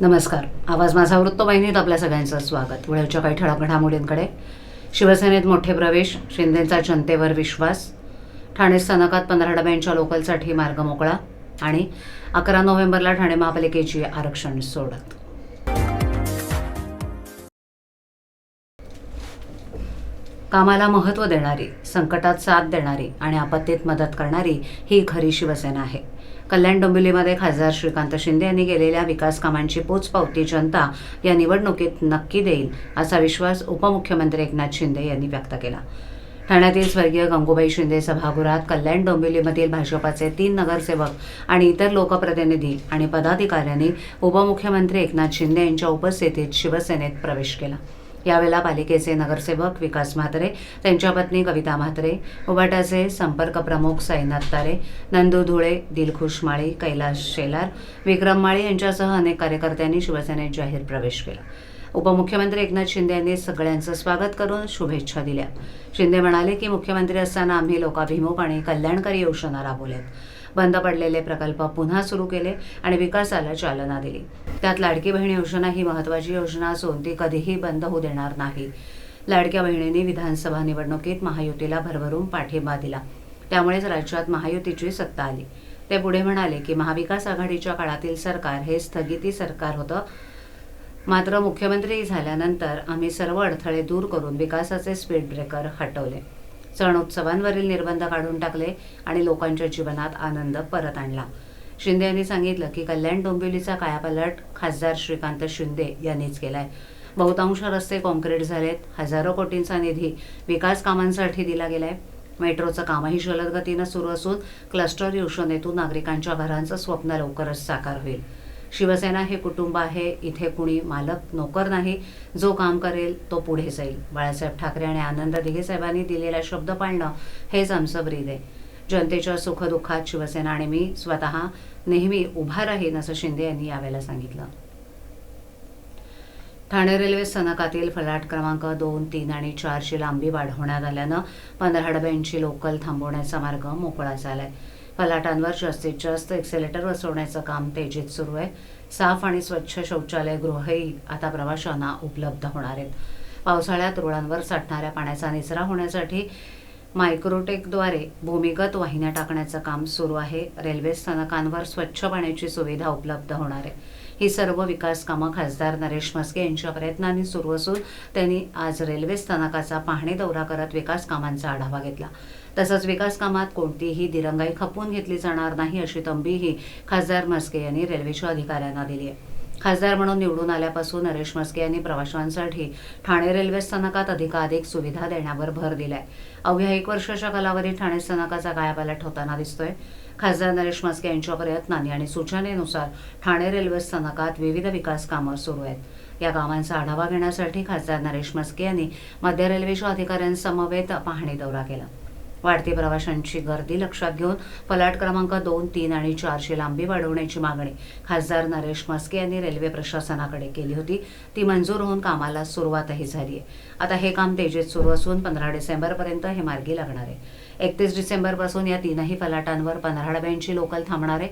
नमस्कार. आवाज माझा वृत्तवाहिनीत आपल्या सगळ्यांचं स्वागत. वेळच्या काही ठळक घडामोडींकडे. शिवसेनेत मोठे प्रवेश शिंदेचा जनतेवर विश्वास ठाणे स्थानकात पंधरा डब्यांच्या लोकलसाठी मार्ग मोकळा आणि अकरा नोव्हेंबरला ठाणे महापालिकेची आरक्षण सोडत. कामाला महत्त्व देणारी संकटात साथ देणारी आणि आपत्तीत मदत करणारी ही खरी शिवसेना आहे. कल्याण डोंबिवलीमध्ये खासदार श्रीकांत शिंदे यांनी केलेल्या विकास कामांची पोचपावती जनता या निवडणुकीत नक्की देईल असा विश्वास उपमुख्यमंत्री एकनाथ शिंदे यांनी व्यक्त केला. ठाण्यातील स्वर्गीय गंगूबाई शिंदे सभागृहात कल्याण डोंबिवलीमधील भाजपाचे तीन नगरसेवक आणि इतर लोकप्रतिनिधी आणि पदाधिकाऱ्यांनी उपमुख्यमंत्री एकनाथ शिंदे यांच्या उपस्थितीत शिवसेनेत प्रवेश केला. यावेळेला पालिकेचे नगरसेवक विकास म्हात्रे त्यांच्या पत्नी कविता म्हात्रे उबाटाचे संपर्क प्रमुख साईनाथ तारे नंदू धुळे दिलखुश माळी कैलास शेलार विक्रम माळी यांच्यासह अनेक कार्यकर्त्यांनी शिवसेनेत जाहीर प्रवेश केला. उपमुख्यमंत्री एकनाथ शिंदे यांनी सगळ्यांचं स्वागत करून शुभेच्छा दिल्या. शिंदे म्हणाले की मुख्यमंत्री असताना आम्ही लोकाभिमुख आणि कल्याणकारी योजना राबवल्यात. बंद पडलेले प्रकल्प पुन्हा सुरू केले आणि विकासाला चालना दिली. त्यात लाडकी बहीण योजना ही महत्त्वाची योजना असून ती कधीही बंद होऊ देणार नाही. लाडक्या बहिणींनी विधानसभा निवडणुकीत महायुतीला भरभरून पाठिंबा दिला. त्यामुळेच राज्यात महायुतीची सत्ता आली. ते पुढे म्हणाले की महाविकास आघाडीच्या काळातील सरकार हे स्थगिती सरकार होतं. मात्र मुख्यमंत्री झाल्यानंतर आम्ही सर्व अडथळे दूर करून विकासाचे स्पीड ब्रेकर हटवले. सण उत्सवांवरील निर्बंध काढून टाकले आणि लोकांच्या जीवनात आनंद परत आणला. शिंदे यांनी सांगितलं की कल्याण डोंबिवलीचा कायापालट खासदार श्रीकांत शिंदे यांनीच केलाय. बहुतांश रस्ते कॉन्क्रीट झालेत. हजारो कोटींचा निधी विकास कामांसाठी दिला गेलाय. मेट्रोचं कामही जलद गतीनं सुरू असून क्लस्टर योजनेतून नागरिकांच्या घरांचं स्वप्न लवकरच साकार होईल. शिवसेना हे कुटुंब आहे इथे कुणी मालक नोकर नाही. जो काम करेल तो पुढे जाईल. बाळासाहेब ठाकरे आणि आनंद दिघे साहेबांनी दिलेला शब्द पाळणं हेच आमचं ब्रीद आहे. जनतेच्या सुखदुःखात शिवसेना आणि मी स्वतः नेहमी उभा राहीन असं शिंदे यांनी यावेळेला सांगितलं. ठाणे रेल्वे स्थानकातील फलाट क्रमांक दोन तीन आणि चारची लांबी वाढवण्यात आल्यानं पंधरा डब्यांची लोकल थांबवण्याचा मार्ग मोकळा झालाय. फलाटांवर जास्तीत जास्त एक्सेलेटर बसवण्याचं काम तेजीत सुरू आहे. साफ आणि स्वच्छ शौचालय गृहही आता प्रवाशांना उपलब्ध होणार आहेत. पावसाळ्यात रुळांवर साठणाऱ्या पाण्याचा निचरा होण्यासाठी मायक्रोटेकद्वारे भूमिगत वाहिन्या टाकण्याचं काम सुरू आहे. रेल्वे स्थानकांवर स्वच्छ पाण्याची सुविधा उपलब्ध होणार आहे. ही सर्व विकास कामं खासदार नरेश म्हस्के यांच्या प्रयत्नांनी सुरू असून त्यांनी आज रेल्वे स्थानकाचा पाहणी दौरा करत विकास कामांचा आढावा घेतला. तसंच विकास कामात कोणतीही दिरंगाई खपवून घेतली जाणार नाही अशी तंबीही खासदार म्हस्के यांनी रेल्वेच्या अधिकाऱ्यांना दिली आहे. खासदार म्हणून निवडून आल्यापासून नरेश म्हस्के यांनी प्रवाशांसाठी ठाणे रेल्वे स्थानकात अधिकाधिक सुविधा देण्यावर भर दिलाय. अवघ्या एक वर्षाच्या कालावधीत ठाणे स्थानकाचा कायापालट होताना दिसतोय? खासदार नरेश म्हस्के यांच्या प्रयत्नांनी आणि सूचनेनुसार ठाणे रेल्वे स्थानकात विविध विकास कामं सुरू आहेत. या कामांचा आढावा घेण्यासाठी खासदार नरेश म्हस्के यांनी मध्य रेल्वेच्या अधिकाऱ्यांसमवेत पाहणी दौरा केला. वाढती प्रवाशांची गर्दी लक्षात घेऊन पलाट क्रमांक दोन तीन आणि चारची लांबी वाढवण्याची मागणी खासदार नरेश म्हस्के यांनी रेल्वे प्रशासनाकडे केली होती. ती मंजूर होऊन कामाला सुरुवातही झाली आहे. आता हे काम तेजीत सुरू असून पंधरा डिसेंबरपर्यंत हे मार्गी लागणार आहे. एकतीस डिसेंबरपासून या तीनही फलाटांवर पंधरा डब्यांची लोकल थांबणार आहे.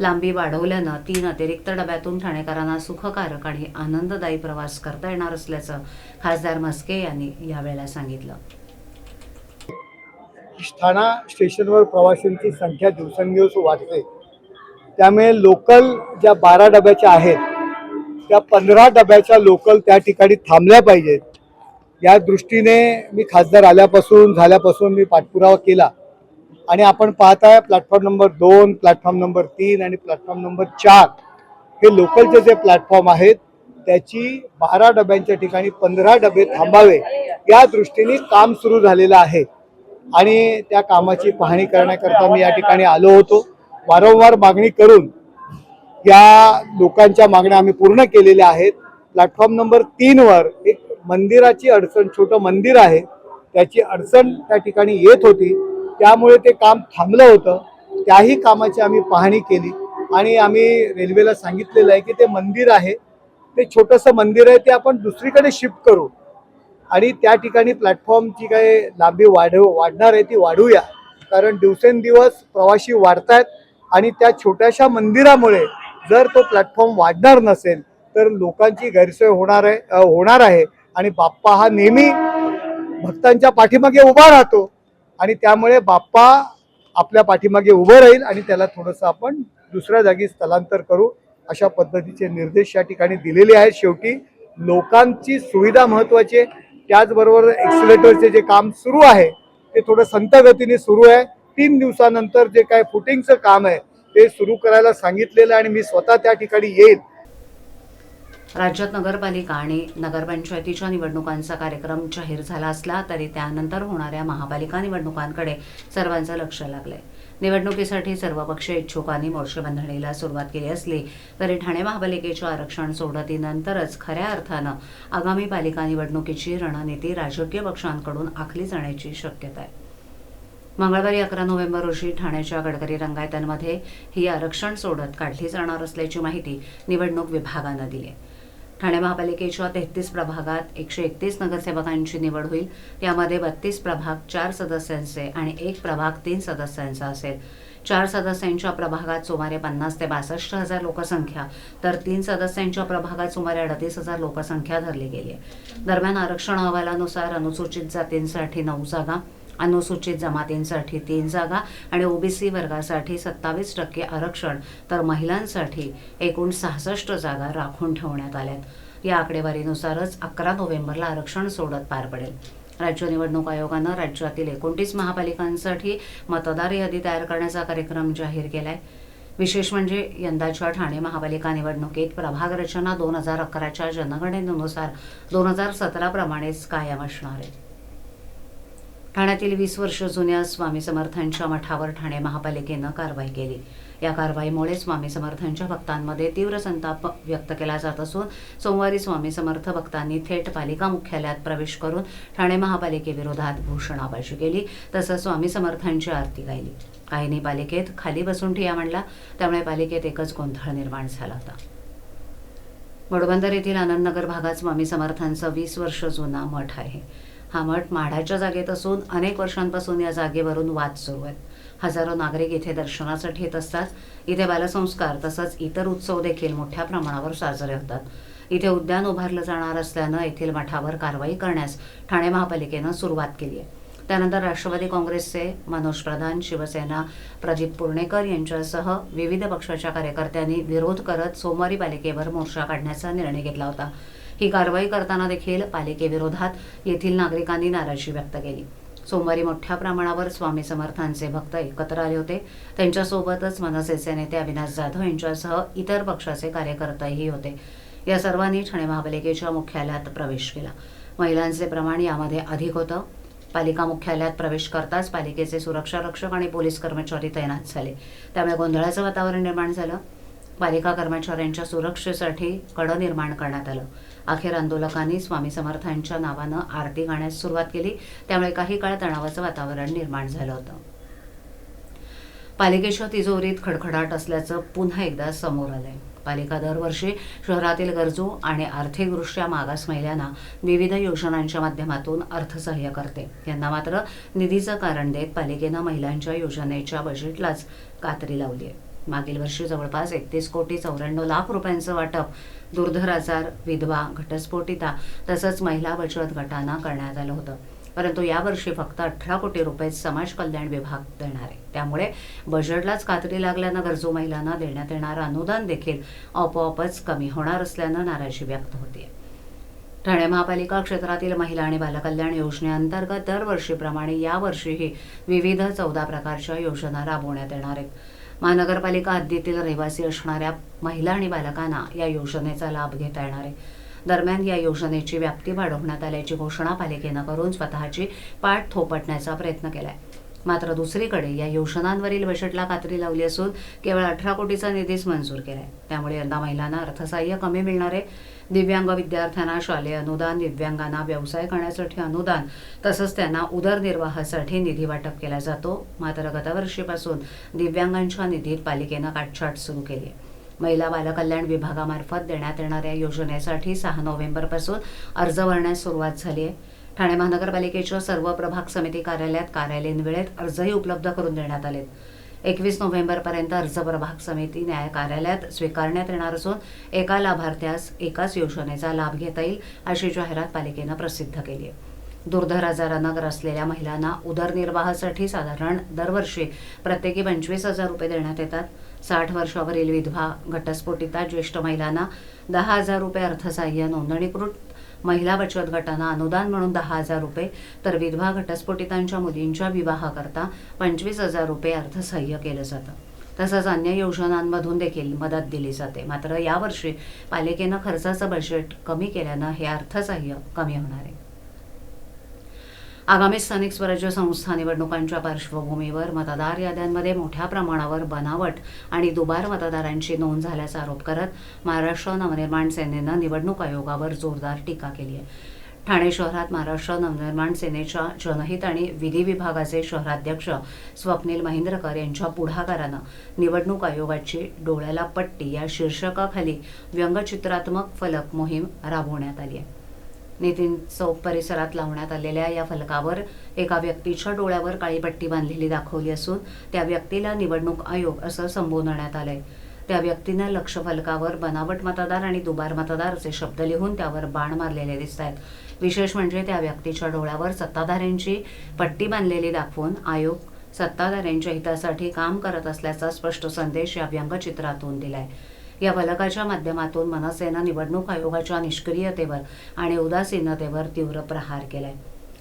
लांबी वाढवल्यानं तीन अतिरिक्त डब्यातून ठाणेकरांना सुखकारक आणि आनंददायी प्रवास करता येणार असल्याचं खासदार म्हस्के यांनी यावेळेला सांगितलं. ठाणा स्टेशनवर प्रवाशांची संख्या दिवसेंदिवस वाढते. त्यामुळे लोकल ज्या बारा डब्याच्या आहेत त्या पंधरा डब्याच्या लोकल त्या ठिकाणी थांबल्या पाहिजेत. या दृष्टीने मी खासदार आल्यापासून झाल्यापासून मी पाठपुरावा केला. आणि आपण पाहताय प्लॅटफॉर्म नंबर दोन प्लॅटफॉर्म नंबर तीन आणि प्लॅटफॉर्म नंबर चार हे लोकलचे जे प्लॅटफॉर्म आहेत त्याची बारा डब्यांच्या ठिकाणी पंधरा डबे थांबावे. या दृष्टीने काम सुरू झालेलं आहे. आणि त्या कामाची पाहणी करण्याकरता मी या ठिकाणी आलो होतो. वारंवार मागणी करून या लोकांच्या मागण्या आम्ही पूर्ण केलेल्या आहेत. प्लॅटफॉर्म नंबर तीनवर एक मंदिराची अडचण छोटं मंदिर आहे. त्याची अडचण त्या ठिकाणी येत होती. त्यामुळे ते काम थांबलं होतं. त्याही कामाची आम्ही पाहणी केली. आणि आम्ही रेल्वेला सांगितलेलं आहे की ते मंदिर आहे. ते छोटंसं मंदिर आहे ते आपण दुसरीकडे शिफ्ट करू. आणि त्या ठिकाणी प्लॅटफॉर्मची काही लांबी वाढव वाढणार आहे ती वाढूया. कारण दिवसेंदिवस प्रवासी वाढतायत आणि त्या छोट्याशा मंदिरामुळे जर तो प्लॅटफॉर्म वाढणार नसेल तर लोकांची गैरसोय होणार आहे होणार आहे. आणि बाप्पा हा नेहमी भक्तांच्या पाठीमागे उभा राहतो. आणि त्यामुळे बाप्पा आपल्या पाठीमागे उभं राहील आणि त्याला थोडंसं आपण दुसऱ्या जागी स्थलांतर करू अशा पद्धतीचे निर्देश या ठिकाणी दिलेले आहेत. शेवटी लोकांची सुविधा महत्वाची आहे. त्याचबरोबर एक्सिलेटरचे जे काम सुरू आहे ते थोडं संत गतीने सुरू आहे. तीन दिवसानंतर जे काय फुटिंगचं काम आहे ते सुरू करायला सांगितलेलं आणि मी स्वतः त्या ठिकाणी येईल. राज्यात नगरपालिका आणि नगरपंचायतीच्या निवडणुकांचा कार्यक्रम जाहीर झाला असला तरी त्यानंतर होणाऱ्या महापालिका निवडणुकांकडे सर्वांचं लक्ष लागलंय. निवडणुकीसाठी सर्वपक्षीय इच्छुकांनी मोर्चेबंधणीला सुरुवात केली असली तरी ठाणे महापालिकेच्या आरक्षण सोडतीनंतरच खऱ्या अर्थानं आगामी पालिका निवडणुकीची रणनीती राजकीय पक्षांकडून आखली जाण्याची शक्यता आहे. मंगळवारी अकरा नोव्हेंबर रोजी ठाण्याच्या गडकरी रंगायतांमध्ये ही आरक्षण सोडत काढली जाणार असल्याची माहिती निवडणूक विभागानं दिली आहे. ठाणे महापालिकेच्या तेहतीस प्रभागात एकशे एकतीस नगरसेवकांची निवड होईल. यामध्ये बत्तीस प्रभाग चार सदस्यांचे आणि एक प्रभाग तीन सदस्यांचा असेल. चार सदस्यांच्या प्रभागात सुमारे पन्नास ते बासष्ट हजार लोकसंख्या तर तीन सदस्यांच्या प्रभागात सुमारे अडतीस हजार लोकसंख्या धरली गेली आहे. दरम्यान आरक्षण अहवालानुसार अनुसूचित जातींसाठी नऊ जागा अनुसूचित जमातींसाठी तीन जागा आणि ओबीसी वर्गासाठी सत्तावीस टक्के आरक्षण तर महिलांसाठी एकूण सहासष्ट जागा राखून ठेवण्यात आल्यात. या आकडेवारीनुसारच अकरा नोव्हेंबरला आरक्षण सोडत पार पडेल. राज्य निवडणूक आयोगानं राज्यातील एकोणतीस महापालिकांसाठी मतदार यादी तयार करण्याचा कार्यक्रम जाहीर केला आहे विशेष म्हणजे यंदाच्या ठाणे महापालिका निवडणुकीत प्रभाग रचना दोन हजार अकराच्या जनगणनेनुसार दोन हजार सतराप्रमाणेच कायम असणार आहे. ठाण्यातील वीस वर्ष जुन्या स्वामी समर्थांच्या मठावर ठाणे महापालिकेनं कारवाई केली. या कारवाईमुळे स्वामी समर्थांच्या भक्तांमध्ये तीव्र संताप व्यक्त केला जात असून सोमवारी स्वामी समर्थ भक्तांनी थेट पालिका मुख्यालयात प्रवेश करून ठाणे महापालिकेविरोधात घोषणाबाजी केली तसंच स्वामी समर्थांची आरती गायली. काहींनी पालिकेत खाली बसून ठिया मांडला त्यामुळे पालिकेत एकच गोंधळ निर्माण झाला होता. घोडबंदर येथील आनंदनगर भागात स्वामी समर्थांचा वीस वर्ष जुना मठ आहे. हा मठ माढाच्या जागेत असून अनेक वर्षांपासून या जागेवरून वाद सुरू आहेत. हजारो नागरिक इथे दर्शनासाठी येत असतात. इथे बालसंस्कार तसंच इतर उत्सव देखील मोठ्या प्रमाणावर साजरे होतात. इथे उद्यान उभारलं जाणार असल्यानं येथील मठावर कारवाई करण्यास ठाणे महापालिकेनं सुरुवात केली आहे. त्यानंतर राष्ट्रवादी काँग्रेसचे मनोज प्रधान शिवसेना प्रदीप पुर्णेकर यांच्यासह विविध पक्षाच्या कार्यकर्त्यांनी विरोध करत सोमवारी पालिकेवर मोर्चा काढण्याचा निर्णय घेतला होता. ही कारवाई करताना देखील पालिकेविरोधात येथील नागरिकांनी नाराजी व्यक्त केली. सोमवारी मोठ्या प्रमाणावर स्वामी समर्थांचे भक्त एकत्र आले होते. त्यांच्यासोबतच मनसेचे नेते अविनाश जाधव यांच्यासह इतर पक्षाचे कार्यकर्तेही होते. या सर्वांनी ठाणे महापालिकेच्या मुख्यालयात प्रवेश केला. महिलांचे प्रमाण यामध्ये अधिक होतं. पालिका मुख्यालयात प्रवेश करताच पालिकेचे सुरक्षा रक्षक आणि पोलीस कर्मचारी तैनात झाले. त्यामुळे गोंधळाचं वातावरण निर्माण झालं. पालिका कर्मचाऱ्यांच्या सुरक्षेसाठी कडं निर्माण करण्यात आलं. अखेर आंदोलकांनी स्वामी समर्थांच्या नावानं आरती गाण्यास सुरुवात केली. त्यामुळे काही काळ तणावाचं वातावरण निर्माण झालं होतं. पालिकेच्या तिजोरीत खडखडाट असल्याचं पुन्हा एकदा समोर आलंय. पालिका दरवर्षी शहरातील गरजू आणि आर्थिकदृष्ट्या मागास महिलांना विविध योजनांच्या माध्यमातून अर्थसहाय्य करते. यांना मात्र निधीचं कारण देत पालिकेनं महिलांच्या योजनेच्या बजेटलाच कात्री लावली आहे मागील वर्षी जवळपास एकतीस कोटी चौऱ्याण्णव लाख रुपयांचं वाटप दुर्धर आजार विधवा घटस्फोटिता तसंच महिला बचत गटांना करण्यात आलं होतं. परंतु यावर्षी फक्त अठरा कोटी रुपये समाज कल्याण विभाग देणार आहे. त्यामुळे बजेटलाच कात्री लागल्यानं गरजू महिलांना देण्यात येणारं अनुदान देखील आपोआपच कमी होणार असल्यानं नाराजी व्यक्त होते ठाणे महापालिका क्षेत्रातील महिला आणि बालकल्याण योजनेअंतर्गत दरवर्षीप्रमाणे यावर्षीही विविध चौदा प्रकारच्या योजना राबवण्यात येणार आहेत. महानगरपालिका हद्दीतील रहिवासी असणाऱ्या महिला आणि बालकांना या योजनेचा लाभ घेता येणार आहे. दरम्यान या योजनेची व्याप्ती वाढवण्यात आल्याची घोषणा पालिकेनं करून स्वतःची पाठ थोपटण्याचा प्रयत्न केलाय. मात्र दुसरीकडे या योजनांवरील बजेटला कात्री लावली असून केवळ अठरा कोटीचा निधीच मंजूर केलाय. त्यामुळे यंदा महिलांना अर्थसहाय्य कमी मिळणार आहे. दिव्यांग विद्यार्थ्यांना शालेय अनुदान दिव्यांगांना व्यवसाय करण्यासाठी अनुदान तसंच त्यांना उदरनिर्वाहासाठी निधी वाटप केला जातो. मात्र गतवर्षीपासून दिव्यांगांच्या निधीत पालिकेनं काटछाट सुरू केली. महिला बालकल्याण विभागामार्फत देण्यात येणाऱ्या योजनेसाठी सहा नोव्हेंबरपासून अर्ज भरण्यास सुरुवात झाली आहे. ठाणे महानगरपालिकेच्या सर्व प्रभाग समिती कार्यालयात कार्यालयीन वेळेत अर्जही उपलब्ध करून देण्यात आलेत. एकवीस नोव्हेंबरपर्यंत अर्ज प्रभाग समिती न्याय कार्यालयात स्वीकारण्यात येणार असून एका लाभार्थ्यास एकाच योजनेचा लाभ घेता येईल अशी जाहिरात पालिकेनं प्रसिद्ध केली आहे. दुर्धर आजारानं ग्रसलेल्या महिलांना उदरनिर्वाहासाठी साधारण दरवर्षी प्रत्येकी पंचवीस हजार रुपये देण्यात येतात. साठ वर्षावरील विधवा घटस्फोटिता ज्येष्ठ महिलांना दहा हजार रुपये अर्थसहाय्य नोंदणीकृत महिला बचत गटांना अनुदान म्हणून दहा हजार रुपये तर विधवा घटस्फोटितांच्या मुलींच्या विवाहाकरता पंचवीस हजार रुपये अर्थसहाय्य केलं जातं. तसंच अन्य योजनांमधून देखील मदत दिली जाते. मात्र यावर्षी पालिकेनं खर्चाचं बजेट कमी केल्यानं हे अर्थसहाय्य कमी होणार आहे. आगामी स्थानिक स्वराज्य संस्था निवडणुकांच्या पार्श्वभूमीवर मतदार याद्यांमध्ये मोठ्या प्रमाणावर बनावट आणि दुबार मतदारांची नोंद झाल्याचा आरोप करत महाराष्ट्र नवनिर्माण सेनेनं निवडणूक आयोगावर जोरदार टीका केली आहे. ठाणे शहरात महाराष्ट्र नवनिर्माण सेनेच्या जनहित आणि विधी विभागाचे शहराध्यक्ष स्वप्नील महेंद्रकर यांच्या पुढाकारानं निवडणूक आयोगाची डोळ्याला पट्टी या शीर्षकाखाली व्यंगचित्रात्मक फलक मोहीम राबवण्यात आली आहे. नितीन चौक परिसरात लावण्यात आलेल्या या फलकावर एका व्यक्तीच्या डोळ्यावर काळी पट्टी बांधलेली दाखवली असून त्या व्यक्तीला निवडणूक आयोग असं संबोधण्यात आलंय. त्या व्यक्तीनं लक्ष फलकावर बनावट मतदार आणि दुबार मतदार असे शब्द लिहून त्यावर बाण मारलेले दिसत आहेत विशेष म्हणजे त्या व्यक्तीच्या डोळ्यावर सत्ताधाऱ्यांची पट्टी बांधलेली दाखवून आयोग सत्ताधाऱ्यांच्या हितासाठी काम करत असल्याचा स्पष्ट संदेश या व्यंगचित्रातून दिलाय. या फलकाच्या माध्यमातून मनसेनं निवडणूक आयोगाच्या निष्क्रियतेवर आणि उदासीनतेवर तीव्र प्रहार केलाय.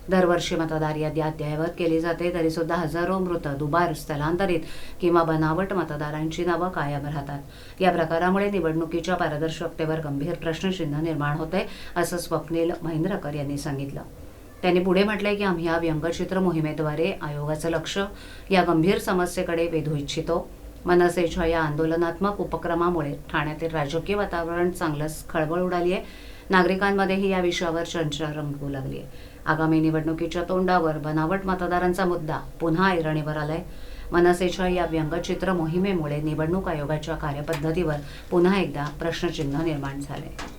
दरवर्षी मतदार यादी अद्ययावत केली जाते तरी सुद्धा हजारो मृत दुबार स्थलांतरित किंवा बनावट मतदारांची नावं कायम राहतात. या प्रकारामुळे निवडणुकीच्या पारदर्शकतेवर गंभीर प्रश्नचिन्ह निर्माण होते असं स्वप्नील महेंद्रकर यांनी सांगितलं. त्यांनी पुढे म्हटलंय की आम्ही या व्यंगचित्र मोहिमेद्वारे आयोगाचं लक्ष या गंभीर समस्येकडे वेधू इच्छितो. मनसेच्या या आंदोलनात्मक उपक्रमामुळे ठाण्यातील राजकीय वातावरण चांगलंच खळबळ उडाली आहे. नागरिकांमध्येही या विषयावर चर्चा रंगू लागली आहे. आगामी निवडणुकीच्या तोंडावर बनावट मतदारांचा मुद्दा पुन्हा ऐरणीवर आलाय. मनसेच्या या व्यंगचित्र मोहिमेमुळे निवडणूक आयोगाच्या कार्यपद्धतीवर पुन्हा एकदा प्रश्नचिन्ह निर्माण झालंय.